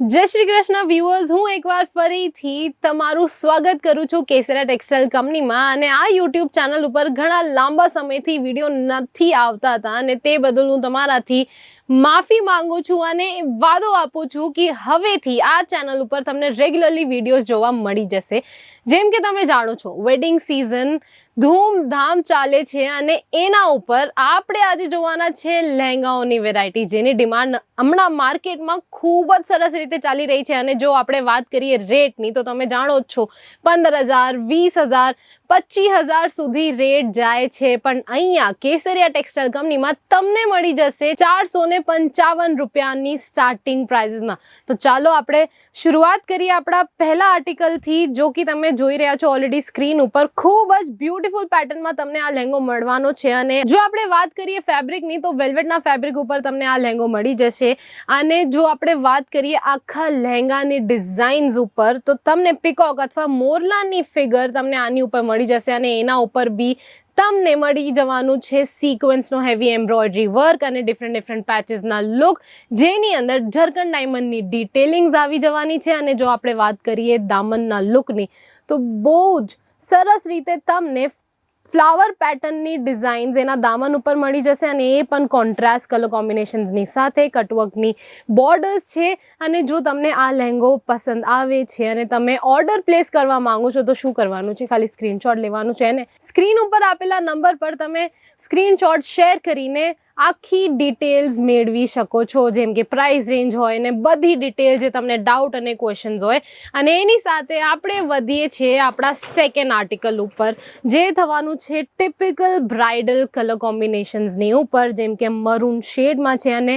જય શ્રી કૃષ્ણ વ્યુઅર્સ હું એકવાર ફરીથી તમારું સ્વાગત કરું છું કેસરા ટેક્સટાઇલ કંપનીમાં અને આ યુટ્યુબ ચેનલ ઉપર ઘણા લાંબા સમયથી વીડિયો નથી આવતા હતા અને તે બદલ હું તમારાથી માફી માંગુ છું અને વાદો આપું છું કે હવેથી આ ચેનલ ઉપર તમને રેગ્યુલરલી વિડીયોઝ જોવા મળી જશે. જેમ કે તમે જાણો છો વેડિંગ સિઝન ધૂમધામ ચાલે છે અને એના ઉપર આપણે આજે જોવાના છે લહેંગાઓની વેરાયટી જેની ડિમાન્ડ હમણાં માર્કેટમાં ખૂબ જ સરસ રીતે ચાલી રહી છે. અને જો આપણે વાત કરીએ રેટની તો તમે જાણો જ છો પંદર હજાર વીસ હજાર પચીસ હજાર સુધી રેટ જાય છે. પણ અહીંયા કેસરિયા ટેક્સટાઇલ કંપનીમાં તમને મળી જશે ચારસો ને પંચાવન રૂપિયાની સ્ટાર્ટિંગ પ્રાઇઝીસમાં તો ચાલો આપણે શરૂઆત કરીએ આપણા પહેલા આર્ટિકલથી જો કે તમે જોઈ રહ્યા છો ઓલરેડી સ્ક્રીન ઉપર. ખૂબ જ બ્યુટીફુલ પેટર્નમાં તમને આ લહેંગો મળવાનો છે અને જો આપણે વાત કરીએ ફેબ્રિકની તો વેલ્વેટના ફેબ્રિક ઉપર તમને આ લહેંગો મળી જશે. અને જો આપણે વાત કરીએ આખા લહેંગાની ડિઝાઇન્સ ઉપર, તો તમને પિકોક અથવા મોરલાની ફિગર તમને આની ઉપર મળી જશે અને એના ઉપર બી તમને મળી જવાનું છે સિક્વન્સનો હેવી એમ્બ્રોઇડરી વર્ક અને ડિફરન્ટ ડિફરન્ટ પેચીસના લુક જેની અંદર ઝરકન ડાયમંડની ડિટેલિંગ્સ આવી જવાની છે અને જો આપણે વાત કરીએ દામનના લુકની તો બહુ જ સરસ રીતે તમને ફ્લાવર પેટર્નની ડિઝાઇન્સ એના દામન ઉપર મળી જશે અને એ પણ કોન્ટ્રાસ્ટ કલર કોમ્બિનેશન્સની સાથે કટવર્કની બોર્ડર્સ છે. અને જો તમને આ લહેંગો પસંદ આવે છે અને તમે ઓર્ડર પ્લેસ કરવા માંગો છો, તો શું કરવાનું છે? ખાલી સ્ક્રીનશોટ લેવાનું છે અને સ્ક્રીન ઉપર આપેલા નંબર પર તમે સ્ક્રીનશોટ શેર કરીને આખી ડિટેલ્સ મેળવી શકો છો. જેમ કે પ્રાઇસ રેન્જ હોય ને બધી ડિટેલ જે તમને ડાઉટ અને ક્વેશ્ચન્સ હોય. અને એની સાથે આપણે વધીએ છીએ આપણા સેકન્ડ આર્ટિકલ ઉપર, જે થવાનું છે ટિપિકલ બ્રાઇડલ કલર કોમ્બિનેશન્સની ઉપર, જેમ કે મરૂન શેડમાં છે અને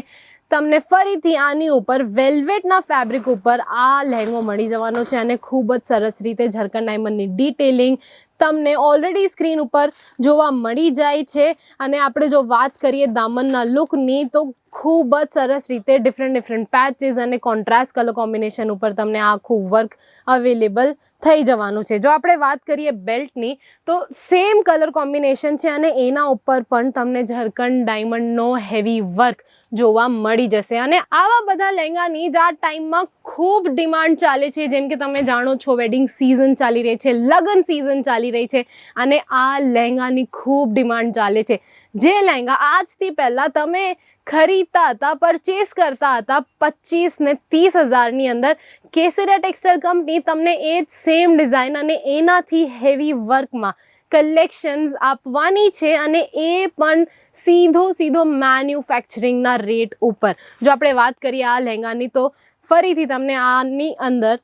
તમને ફરીથી આની ઉપર વેલ્વેટના ફેબ્રિક ઉપર આ લહેંગો મળી જવાનો છે અને ખૂબ જ સરસ રીતે ઝરકન ડાયમંડની ડિટેલિંગ તમને ઓલરેડી સ્ક્રીન ઉપર જોવા મળી જાય છે. અને આપણે જો વાત કરીએ દામનના લુકની તો ખૂબ જ સરસ રીતે ડિફરન્ટ ડિફરન્ટ પેચીસ અને કોન્ટ્રાસ્ટ કલર કોમ્બિનેશન ઉપર તમને આખું વર્ક અવેલેબલ થઈ જવાનું છે. જો આપણે વાત કરીએ બેલ્ટની તો સેમ કલર કોમ્બિનેશન છે અને એના ઉપર પણ તમને ઝરકન ડાયમંડનો હેવી વર્ક જોવા મળી જશે. અને આવા બધા લહેંગાની જ આ ટાઈમમાં ખૂબ ડિમાન્ડ ચાલે છે. જેમ કે તમે જાણો છો વેડિંગ સિઝન ચાલી રહી છે, લગ્ન સિઝન ચાલી રહી છે અને આ લહેંગાની ખૂબ ડિમાન્ડ ચાલે છે. જે લહેંગા આજથી પહેલાં તમે ખરીદતા હતા પરચેસ કરતા હતા, પચીસ ને ત્રીસ હજારની અંદર કેસરિયા ટેક્સટાઇલ કંપની તમને એ જ સેમ ડિઝાઇન અને એનાથી હેવી વર્કમાં કલેક્શન્સ આપવાની છે અને એ પણ સીધો સીધો મેન્યુફેક્ચરિંગના રેટ ઉપર. જો આપણે વાત કરીએ આ લહેંગાની, તો ફરીથી તમને આની અંદર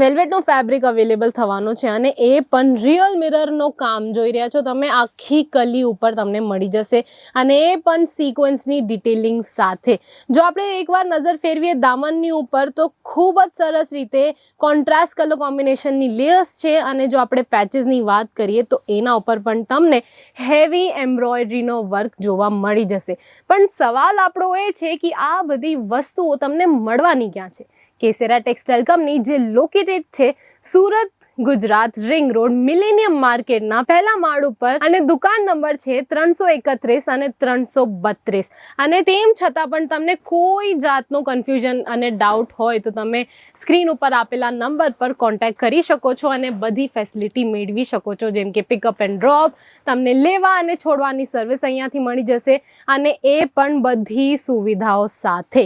વેલ્વેટનું ફેબ્રિક અવેલેબલ થવાનો છે અને એ પણ રિયલ મિરરનો કામ જોઈ રહ્યા છો. તમે આખી કલી ઉપર તમને મળી જશે અને એ પણ સિક્વન્સની ડિટેલિંગ સાથે. જો આપણે એકવાર નજર ફેરવીએ દામનની ઉપર, તો ખૂબ જ સરસ રીતે કોન્ટ્રાસ્ટ કલર કોમ્બિનેશનની લેયર્સ છે અને જો આપણે પેચીસની વાત કરીએ, તો એના ઉપર પણ તમને હેવી એમ્બ્રોઇડરીનો વર્ક જોવા મળી જશે. પણ સવાલ આપણો એ છે કે આ બધી વસ્તુઓ તમને મળવાની ક્યાં છે? કેસેરા ટેક્સટાઇલ કંપની, જે લોકેટેડ છે Surat, Gujarat ring road millennium માર્કેટના પહેલા માળ ઉપર. અને દુકાન નંબર છે ત્રણસો એકત્રીસ અને ત્રણસો બત્રીસ. અને તેમ છતાં પણ તમને કોઈ જાતનું કન્ફ્યુઝન અને ડાઉટ હોય તો તમે સ્ક્રીન ઉપર આપેલા નંબર પર કોન્ટેક્ટ કરી શકો છો અને બધી ફેસિલિટી મેળવી શકો છો. જેમ કે પિકઅપ એન્ડ ડ્રોપ તમને લેવા અને છોડવાની સર્વિસ અહીંયાથી મળી જશે અને એ પણ બધી સુવિધાઓ સાથે.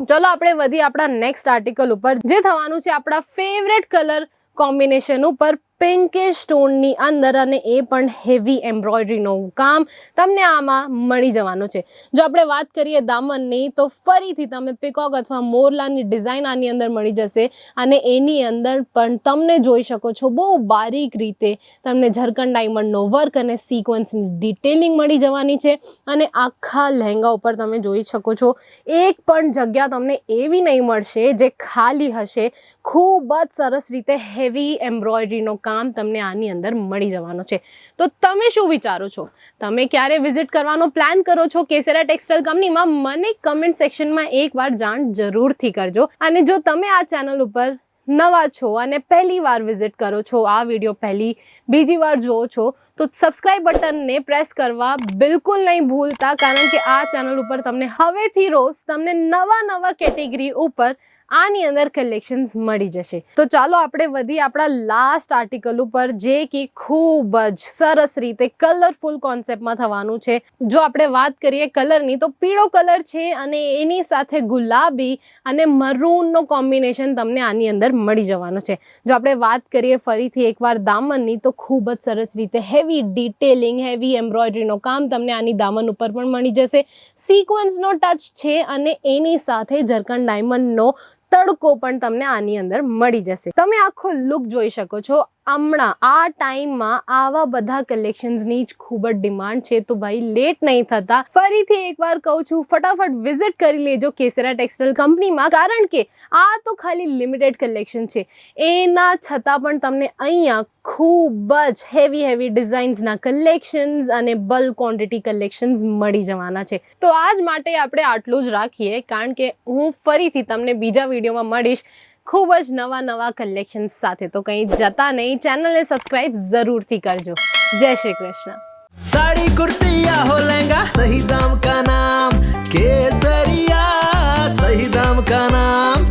ચલો આપણે વધી આપણા નેક્સ્ટ આર્ટિકલ ઉપર, જે થવાનું છે આપણા ફેવરેટ કલર કોમ્બિનેશન ઉપર. પિંકિશ સ્ટોનની અંદર અને એ પણ હેવી એમ્બ્રોઇડરીનું કામ તમને આમાં મળી જવાનું છે. જો આપણે વાત કરીએ દામનની, તો ફરીથી તમે પિકોક અથવા મોરલાની ડિઝાઇન આની અંદર મળી જશે અને એની અંદર પણ તમને જોઈ શકો છો બહુ બારીક રીતે તમને ઝરકન ડાયમંડનો વર્ક અને સિક્વન્સની ડિટેલિંગ મળી જવાની છે અને આખા લહેંગા ઉપર તમે જોઈ શકો છો એક પણ જગ્યા તમને એવી નહીં મળશે જે ખાલી હશે, ખૂબ જ સરસ રીતે હેવી એમ્બ્રોઇડરીનો કામ તમને આની અંદર મળી જવાનો છે. તો તમે શું વિચારો છો? તમે ક્યારે વિઝિટ કરવાનો પ્લાન કરો છો કેસેરા ટેક્સટાઇલ કંપનીમાં? મને કમેન્ટ સેક્શનમાં એકવાર જાણ જરૂરથી કરજો. અને જો તમે આ ચેનલ ઉપર નવા છો અને પહેલી વાર વિઝિટ કરો છો, આ વીડિયો પહેલી, બીજી વાર જુઓ છો, તો સબસ્ક્રાઇબ બટનને પ્રેસ કરવા બિલકુલ નહીં ભૂલતા, કારણ કે આ ચેનલ ઉપર તમને હવેથી રોજ તમને નવા નવા કેટેગરી ઉપર આની અંદર કલેક્શન્સ મળી જશે. તો ચાલો આપણે વધી આપણા લાસ્ટ આર્ટિકલ ઉપર જે કે ખૂબ જ સરસ રીતે કલરફુલ કોન્સેપ્ટમાં થવાનું છે. જો આપણે વાત કરીએ કલરની તો પીળો કલર છે અને એની સાથે ગુલાબી અને મરૂનનો કોમ્બિનેશન તમને આની અંદર મળી જવાનું છે. જો આપણે વાત કરીએ ફરીથી એકવાર દામનની, તો ખૂબ જ સરસ રીતે હેવી ડિટેલિંગ હેવી એમ્બ્રોઇડરીનો કામ તમને આની દામન ઉપર પણ મળી જશે. સિક્વન્સનો ટચ છે અને એની સાથે જરકન ડાયમંડનો તડકો પણ તમને આની અંદર મળી જશે. તમે આખો લુક જોઈ શકો છો. હમણાં આ ટાઈમમાં આવા બધા કલેક્શન્સની જ ખૂબ જ ડિમાન્ડ છે. તો ભાઈ, લેટ નહીં થતા. ફરીથી એકવાર કહું છું, ફટાફટ વિઝિટ કરી લેજો કેસરા ટેક્સટાઇલ કંપનીમાં, કારણ કે આ તો ખાલી લિમિટેડ કલેક્શન છે. એના છતાં પણ તમને અહીંયા ખૂબ જ હેવી હેવી ડિઝાઇન્સના કલેક્શન્સ અને બલ્ક ક્વોન્ટિટી કલેક્શન્સ મળી જવાના છે. તો આજ માટે આપણે આટલું જ રાખીએ, કારણ કે હું ફરીથી તમને બીજા વિડીયોમાં મળીશ. ખૂબ જ નવા નવા કલેક્શન સાથે. તો કંઈ જતા નહીં ચેનલને સબસ્ક્રાઇબ જરૂરથી કરજો. જય શ્રી કૃષ્ણ. સાડી, કુર્તી या हो लहंगा सही दाम का नाम केसरिया सही दाम का नाम